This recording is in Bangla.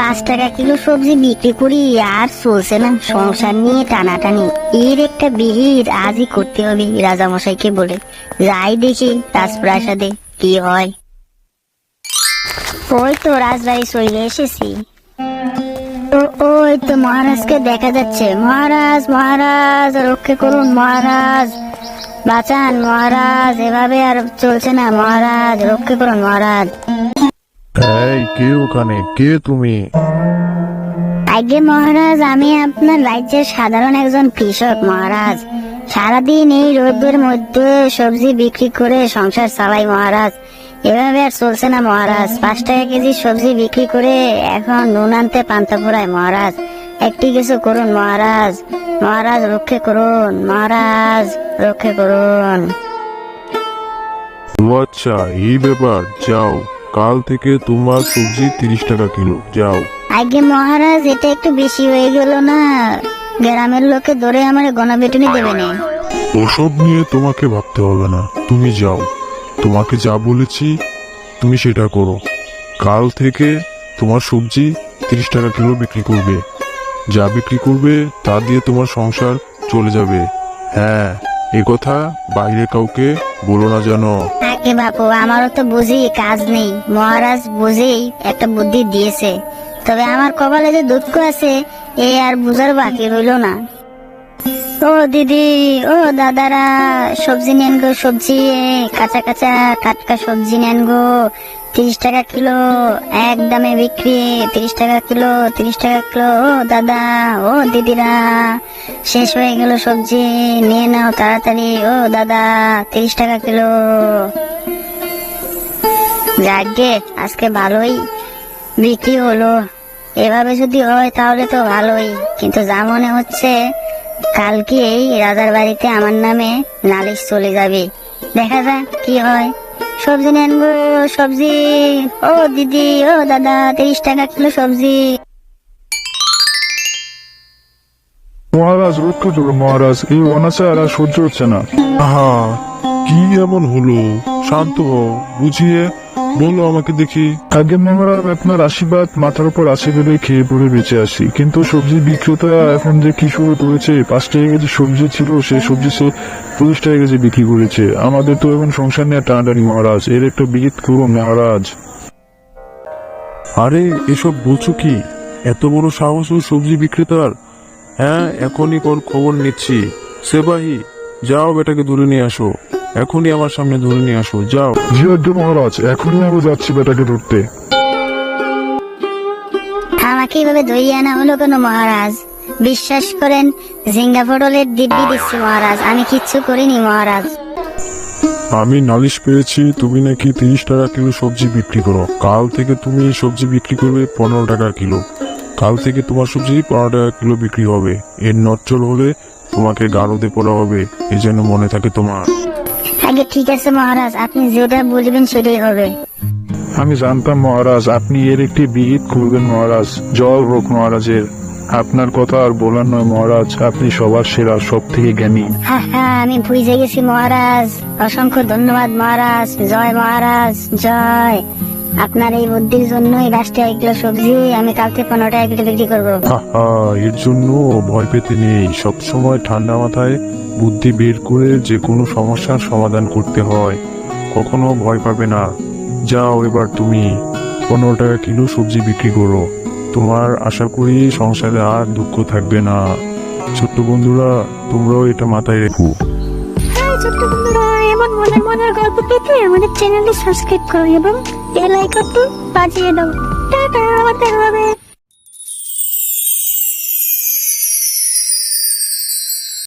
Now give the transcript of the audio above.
পাঁচ টাকা কিলো সবজি বিক্রি করি আর চলছে না সংসার নিয়ে টানাটানি। এর একটা বিহিত আজই করতে হবে, রাজামশাইকে বলে। যাই দেখি রাজপ্রাসাদে কি হয়। ওই তো রাজবাড়ি চলে এসেছি। ওই তো মহারাজকে দেখা যাচ্ছে। মহারাজ মহারাজ, রক্ষে করুন মহারাজ। বাঁচান মহারাজ, এভাবে আর চলছে না। মহারাজ, রক্ষে করুন মহারাজ। এই কে ওখানে? কে তুমি? আগে মহারাজ আমি আপনার রাজ্যের সাধারণ একজন কৃষক মহারাজ। সারাদিন এই রোদের মধ্যে সবজি বিক্রি করে সংসার চালাই মহারাজ। এভাবে আর চলছে না মহারাজ। পাঁচ টাকা কেজি সবজি বিক্রি করে এখন নুন আনতে পান্তা ফুরায় মহারাজ। একটি কিছু করুন মহারাজ। মহারাজ রক্ষে করুন। মহারাজ রক্ষে করুন। আচ্ছা এই ব্যাপার যাও। কাল থেকে তোমার সবজি তিরিশ টাকা কিলো। যাও। আগে মহারাজ এটা একটু বেশি হয়ে গেল না। গ্রামের লোকে ধরে আমার গণবেটনি দেবে না। ওসব নিয়ে তোমাকে ভাবতে হবে না। তুমি যাও। তোমাকে যা বলেছি তুমি সেটা করো। কাল থেকে তোমার সবজি তিরিশ টাকা কিলো বিক্রি করবে। যা বিক্রি করবে তা দিয়ে তোমার সংসার চলে যাবে। হ্যাঁ এ কথা বাইরে কাউকে বলো না জানো আগে বাপু, আমারও তো বুঝি কাজ নেই। মহারাজ বুঝেই একটা বুদ্ধি দিয়েছে। তবে আমার কপালে যে দুঃখ আছে, এ আর বুঝার বাকি রইল না। ও দিদি, ও দাদারা, সবজি নেন গো, সবজি। কাঁচা কাঁচা টাটকা সবজি নেন গো। তিরিশ টাকা কিলো, এক দামে বিক্রি। তিরিশ টাকা কিলো, তিরিশ টাকা কিলো। ও দাদা, ও দিদিরা, শেষ হয়ে গেল সবজি। নিয়ে নাও তাড়াতাড়ি। ও দাদা, তিরিশ টাকা কিলো। যাকে আজকে ভালোই বিক্রি হলো। এভাবে যদি হয় তাহলে তো ভালোই, কিন্তু যা মনে হচ্ছে কালকেই রাজার বাড়িতে আমার নামে নালিশ চলে যাবে। দেখা যাক কি হয়। সবজি নেন গো সবজি। ও দিদি ও দাদা তিরিশ টাকা কিলো সবজি। মহারাজ রক্ষা মহারাজ এই অনাচার আর সহ্য হচ্ছে না। আহা কি এমন হলো? শান্ত হও বুঝিয়ে বলো আমাকে দেখি। আগে মহারাজ আপনার আশীর্বাদ মাথার উপর আছে ভেবে খেয়ে পড়ে বেঁচে আসি কিন্তু সবজি বিক্রেতা এখন যে কি শুরু করেছে পাঁচ টাকা কেজি সবজি ছিল সেই সবজি সে পঁচিশ টাকা কেজি বিক্রি করেছে। আমাদের তো এখন সংসার নিয়ে টানাটানি মহারাজ এর একটা বিহিত করুন মহারাজ। আরে এসব বলছো কি? এত বড় সাহস ও সবজি বিক্রেতার? হ্যাঁ এখনই কোন খবর নিচ্ছি। সেবাহি যাও বেটাকে ধরে নিয়ে আসো। এখনই আমার সামনে ধরে নিয়ে আসো যাও। জি আজ্ঞে মহারাজ এখনই আমি যাচ্ছি বেটাকে ধরতে। আমাকে এইভাবে ধরিয়ে আনা হলো কেন মহারাজ? বিশ্বাস করেন ঝিঙ্গা পটলের দিব্যি দিচ্ছি মহারাজ। আমি কিচ্ছু করিনি মহারাজ। আমি নালিশ পেয়েছি তুমি নাকি তিরিশ টাকা কিলো সবজি বিক্রি করো। কাল থেকে তুমি সবজি বিক্রি করবে পনেরো টাকা কিলো। কাল থেকে তোমার সবজি পনেরো টাকা কিলো বিক্রি হবে। এর নচ্চল হলে তোমাকে গারদে পড়া হবে এই যেন মনে থাকে তোমার। আগে ঠিক আছে মহারাজ আপনি যেটা বলবেন সেটাই হবে। আমি জানতাম মহারাজ আপনি এর একটি বিহিত করবেন মহারাজ জল হোক মহারাজের। আপনার কথা আর বলার নয় মহারাজ আপনি সবার সেরা সব থেকে জ্ঞানী। হ্যাঁ হ্যাঁ আমি বুঝে গেছি মহারাজ। অসংখ্য ধন্যবাদ মহারাজ জয় মহারাজ জয়। আপনার এই বুদ্ধির জন্যই দশটা এক কিলো সবজি আমি কালকে পনেরো টাকা কিলো বিক্রি করব। এর জন্য ভয় পেতে নেই। সবসময় ঠান্ডা মাথায় বুদ্ধি বের করে যে কোনো সমস্যার সমাধান করতে হয়। কখনো ভয় পাবে না। যাও এবার তুমি পনেরো টাকা কিলো সবজি বিক্রি করো। তোমার আশা করি সংসারে আর দুঃখ থাকবে না। ছোট্ট বন্ধুরা তোমরাও এটা মাথায় রেখো। হ্যাঁ ছোট্ট বন্ধুরা এমন মজার মজার গল্প পেতে আমাদের চ্যানেলটি সাবস্ক্রাইব করো এবং বেল আইকনটি বাজিয়ে দাও টাটা আবার হবে।